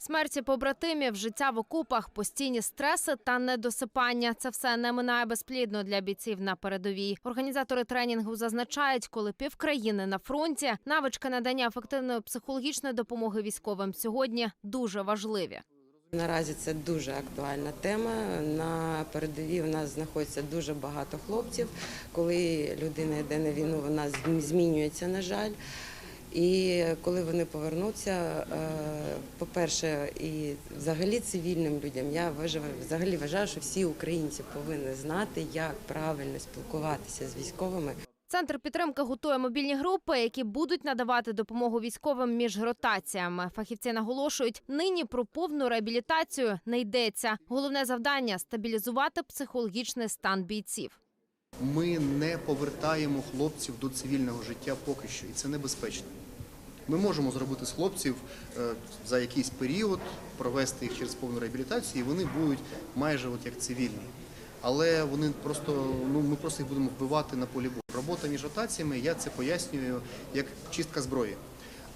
Смерті побратимів, життя в окопах, постійні стреси та недосипання це все не минає безплідно для бійців на передовій. Організатори тренінгу зазначають, коли півкраїни на фронті, навички надання ефективної психологічної допомоги військовим сьогодні дуже важливі. Наразі це дуже актуальна тема. На передовій у нас знаходиться дуже багато хлопців. Коли людина йде на війну, вона змінюється, на жаль. І коли вони повернуться, е, по-перше, і взагалі цивільним людям, я взагалі вважаю, що всі українці повинні знати, як правильно спілкуватися з військовими. Центр підтримки готує мобільні групи, які будуть надавати допомогу військовим між ротаціями. Фахівці наголошують, нині про повну реабілітацію не йдеться. Головне завдання стабілізувати психологічний стан бійців. Ми не повертаємо хлопців до цивільного життя поки що, і це небезпечно. Ми можемо зробити з хлопців е, за якийсь період, провести їх через повну реабілітацію, і вони будуть майже от як цивільні. Але вони просто ну ми просто їх будемо вбивати на полі бою. Робота між ротаціями, я це пояснюю як чистка зброї.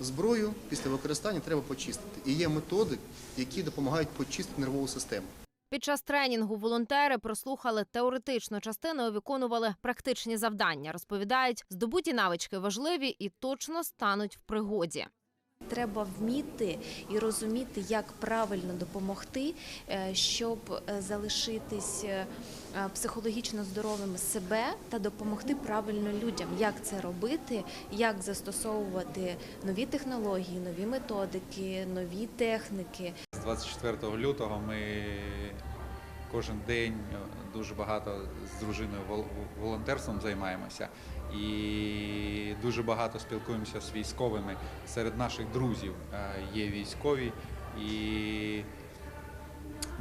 Зброю після використання треба почистити. І є методи, які допомагають почистити нервову систему. Під час тренінгу волонтери прослухали теоретичну частину і виконували практичні завдання. Розповідають, здобуті навички важливі і точно стануть в пригоді. Треба вміти і розуміти, як правильно допомогти, е, щоб е, залишитись е, психологічно здоровим себе та допомогти правильно людям, як це робити, як застосовувати нові технології, нові методики, нові техніки. З 24 лютого ми кожен день дуже багато з дружиною вол- волонтерством займаємося і дуже багато спілкуємося з військовими. Серед наших друзів е, є військові і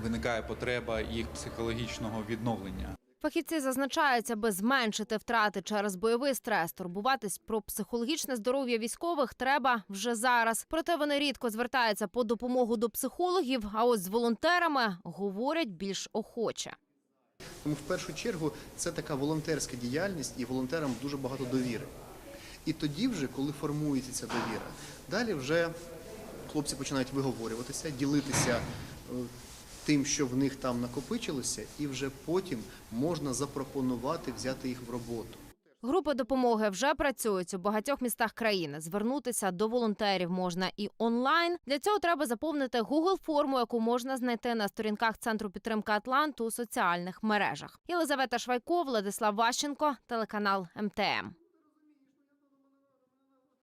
виникає потреба їх психологічного відновлення. Фахівці зазначають, аби зменшити втрати через бойовий стрес, турбуватись про психологічне здоров'я військових треба вже зараз. Проте вони рідко звертаються по допомогу до психологів. А ось з волонтерами говорять більш охоче. Тому в першу чергу це така волонтерська діяльність, і волонтерам дуже багато довіри. І тоді, вже, коли формується ця довіра, далі вже хлопці починають виговорюватися, ділитися е, тим, що в них там накопичилося, і вже потім можна запропонувати взяти їх в роботу. Групи допомоги вже працюють у багатьох містах країни. Звернутися до волонтерів можна і онлайн. Для цього треба заповнити Google форму, яку можна знайти на сторінках центру підтримки Атлант у соціальних мережах. Єлизавета Швайко, Владислав Ващенко, телеканал МТМ.